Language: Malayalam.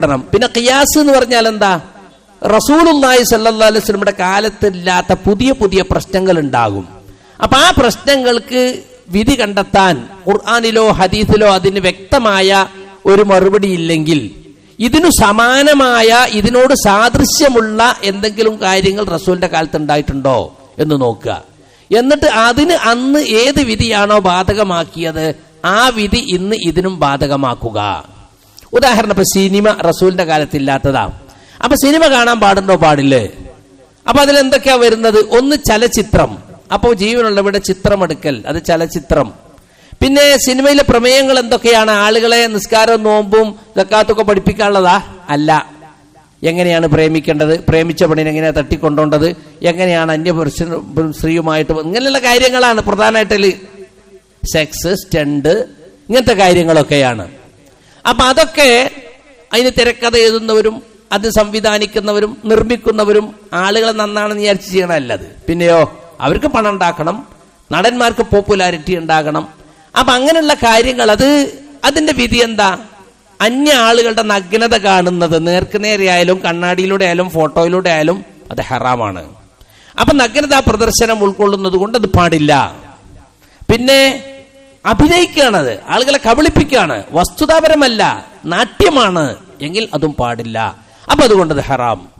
പഠനം. പിന്നെ ഖിയാസ് എന്ന് പറഞ്ഞാൽ എന്താ? റസൂലുള്ളാഹി സല്ലി അലൈഹി വസല്ലമയുടെ കാലത്തില്ലാത്ത പുതിയ പുതിയ പ്രശ്നങ്ങൾ ഉണ്ടാകും. അപ്പൊ ആ പ്രശ്നങ്ങൾക്ക് വിധി കണ്ടെത്താൻ ഖുർആാനിലോ ഹദീസിലോ അതിന് വ്യക്തമായ ഒരു മറുപടി ഇല്ലെങ്കിൽ ഇതിനു സമാനമായ ഇതിനോട് സാദൃശ്യമുള്ള എന്തെങ്കിലും കാര്യങ്ങൾ റസൂലിന്റെ കാലത്ത് ഉണ്ടായിട്ടുണ്ടോ എന്ന് നോക്കുക. എന്നിട്ട് അതിന് അന്ന് ഏത് വിധിയാണോ ബാധകമാക്കിയത് ആ വിധി ഇന്ന് ഇതിനും ബാധകമാക്കുക. ഉദാഹരണം ഇപ്പൊ സിനിമ റസൂലിന്റെ കാലത്ത് ഇല്ലാത്തതാ അപ്പൊ സിനിമ കാണാൻ പാടുണ്ടോ? പാടില്ലേ. അപ്പൊ അതിൽ എന്തൊക്കെയാ വരുന്നത്? ഒന്ന് ചലച്ചിത്രം. അപ്പോൾ ജീവനുള്ളവരുടെ ചിത്രമെടുക്കൽ അത് ചലച്ചിത്രം. പിന്നെ സിനിമയിലെ പ്രമേയങ്ങൾ എന്തൊക്കെയാണ്? ആളുകളെ നിസ്കാരവും നോമ്പും ദക്കാത്തൊക്കെ പഠിപ്പിക്കാനുള്ളതാ? അല്ല. എങ്ങനെയാണ് പ്രേമിക്കേണ്ടത്? പ്രേമിച്ച പെണ്ണിനെ എങ്ങനെയാണ് തട്ടിക്കൊണ്ടോണ്ടത്? എങ്ങനെയാണ് അന്യ പുരുഷ സ്ത്രീയുമായിട്ട് ഇങ്ങനെയുള്ള കാര്യങ്ങളാണ് പ്രധാനമായിട്ടിൽ സെക്സ് സ്റ്റണ്ട് ഇങ്ങനത്തെ കാര്യങ്ങളൊക്കെയാണ്. അപ്പൊ അതൊക്കെ അതിന് തിരക്കഥ എഴുതുന്നവരും അത് സംവിധാനിക്കുന്നവരും നിർമ്മിക്കുന്നവരും ആളുകളെ നന്നാണെന്ന് വിചാരിച്ച് ചെയ്യണമല്ലത് പിന്നെയോ അവർക്ക് പണം ഉണ്ടാക്കണം നടന്മാർക്ക് പോപ്പുലാരിറ്റി ഉണ്ടാകണം. അപ്പൊ അങ്ങനെയുള്ള കാര്യങ്ങൾ അത് അതിന്റെ വിധി എന്താ? അന്യ ആളുകളുടെ നഗ്നത കാണുന്നത്. നേർക്കുനേരെയായാലും കണ്ണാടിയിലൂടെ ആയാലും ഫോട്ടോയിലൂടെ ആയാലും അത് ഹറാമാണ്. അപ്പൊ നഗ്നതാ പ്രദർശനം ഉൾക്കൊള്ളുന്നത് കൊണ്ട് അത് പാടില്ല. പിന്നെ അഭിനയിക്കുകയാണത്. ആളുകളെ കബളിപ്പിക്കുകയാണ്. വസ്തുതാപരമല്ല നാട്യമാണ്. എങ്കിൽ അതും പാടില്ല. അപ്പൊ അതുകൊണ്ടത് ഹറാം.